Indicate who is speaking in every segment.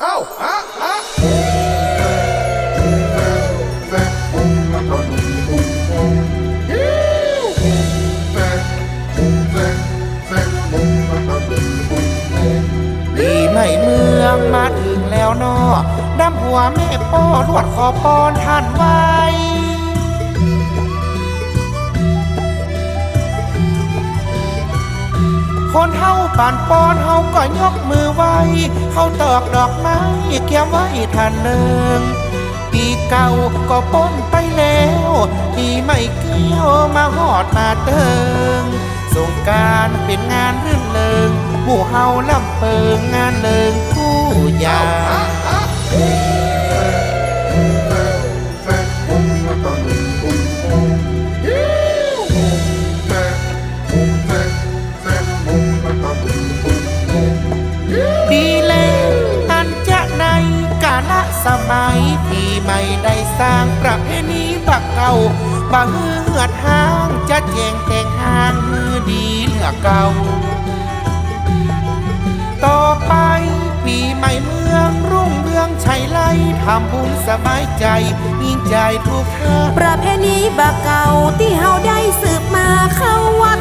Speaker 1: เอ้าฮะฮะ
Speaker 2: ปีใหม่เมืองมาถึงแล้วนอดำหัวแม่ป้อรวดขอปอนท่านไว้ คนเฮาป่านปอนเฮาก็ยกมือไหว้ เขาตอกดอกไม้เกี่ยวไว้ท่านหนึ่งปีเก่าก็ป้นไปแล้วปีใหม่เกี่ยวมาหอดมาเติงสงการเป็นงานรื่นเริงหมู่เฮาลำเปิงงานเลิงผู้ยา ละสมัยที่ไม่ได้สร้างประเพณีบักเก่าบังเหือดห้างจะแจงแต่งห้างมือดีเหลือเก่า ต่อไปปีใหม่เมืองรุ่งเรืองชัยไล่ทำบุญสบายใจยิ่งใจทุกท่า
Speaker 3: ประเพณีบาเก่าที่เฮาได้สืบมาเข้าวัด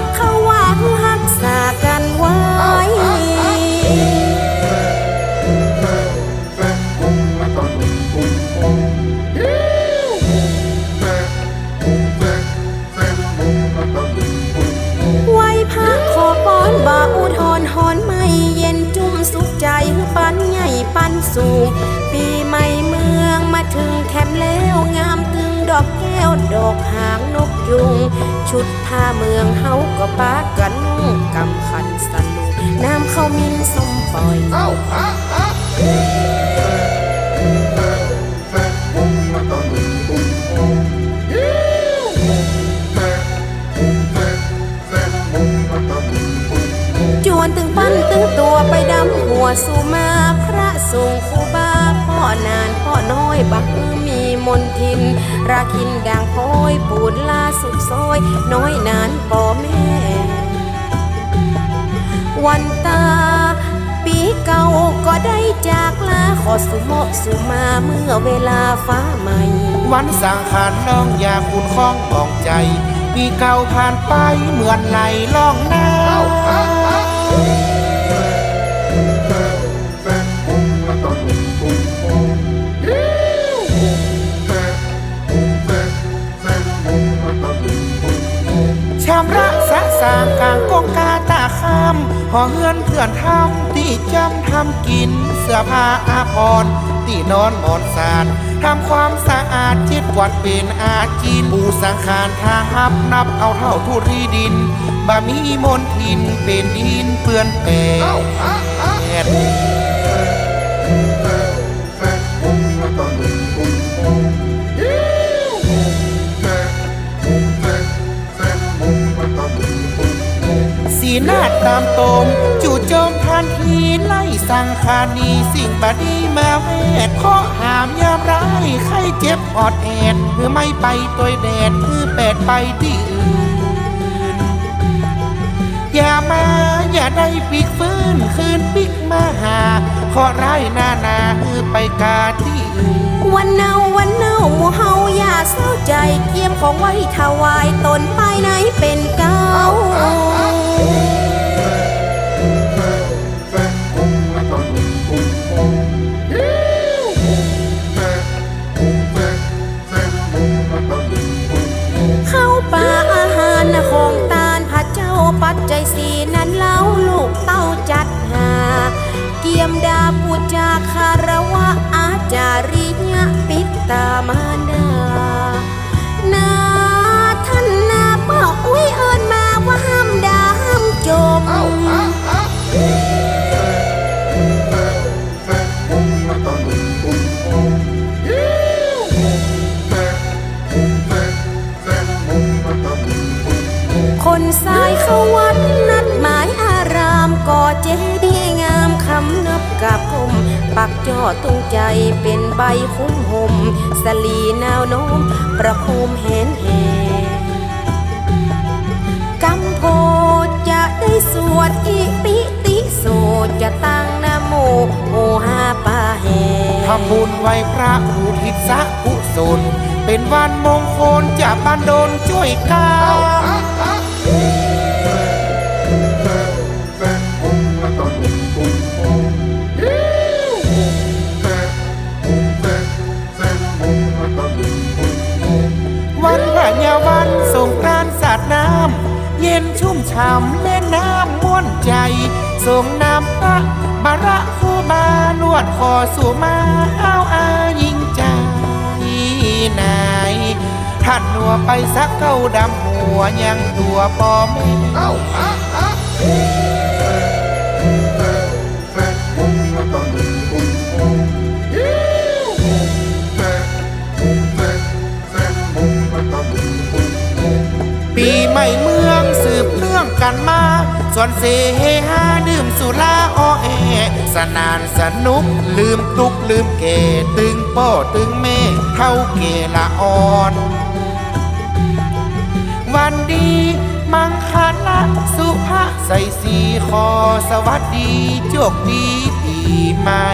Speaker 3: พระขอป้อนบาอุทธรหอนไม่เย็นจุ่มสุขใจปันใหญ่ปันสูง ปีใหม่เมืองมาถึงแคมแล้วงามตึงดอกแก้วดอกหางนกยุง ชุดผ้าเมืองเฮาก็ปากันนุ่งกำขันสนุกน้ำเข้ามินสมปล่อย สุมาพระสงฆ์ครูบาพ่อนานพ่อน้อยบักมีมนทิน ราคินด่างพลอยปูนลาสุดซอย น้อยนานป่อแม่ วันตา ปีเก่าก็ได้จากลาขอสุโมะสุมาเมื่อเวลาฟ้าใหม่
Speaker 2: วันสังขารน้องอยากคุณคล้องปองใจ ปีเก่าผ่านไปเหมือนไหลล่องน้ำ ชำระสะสางกลางกงกาตาคำห่อเฮือนเพื่อนทำที่จำทำกิน เสื้อผ้าอาภรณ์ที่นอนหมอนสารทำความสะอาดจิตวาดเป็นอาจีนปูสังขารทาหับนับเอาเท่าทุรีดินบะมีมนทินเป็นดินเปื้อนแปด น้าตามตรงจู่โจมทันทีไล่สังคานีสิ่งบดีมาแวดข้อหามยามร้ายใครเจ็บอดแอดหรือไม่ไปตัวแดดคือแปดไปที่อื่น อย่ามาอย่าได้ปีกฟื้นคืนปิกมาหาขอร้ายหน้าหนาคือไปกาที่อื่น
Speaker 3: วันเนาวันเนาหมู่เฮาอย่าเศร้าใจเกียมของไว้ถวายตนภายในเป็นเก้า ดาปูจาคารวะอาจาริยะปิตตามารดานาท่านนาบอกอุ้ยเอิญมาว่าห้ามดาห้ามจม
Speaker 1: เอ้าฮะฮะ
Speaker 3: คนสายเข้าวัดนัดับกับคมปักจอตรงใจเป็นใบคุ้มห่มสลีนาวโน้มประโคมแหนแห่กำโพจะได้สวดอิปิติโสจะตั้งนโมโมหาปาแห่
Speaker 2: ไหวพระอุทิศสักุศลเป็นวันมงคลจากบ้านโดนช่วยกาว วันสงกรานต์สาดน้ำ เย็นชุ่มฉ่ำแม่น้ำม่วนใจ ส่งน้ำพระบาระคูบานวดคอสู่มาเอาอายิ่งใจนายท่านนัวไปสักเก้าดำหัวยังตัวปอม
Speaker 1: เอ้าอ้าอ้า
Speaker 2: ส่วนเสเฮฮาดื่มสุราออแอสนานสนุกลืมทุกข์ลืมเกตึงป้อตึงเมฆเท่าเกละอ่อน วันดีมังคละสุภาใส่สีคอสวัสดีโชคดีปีใหม่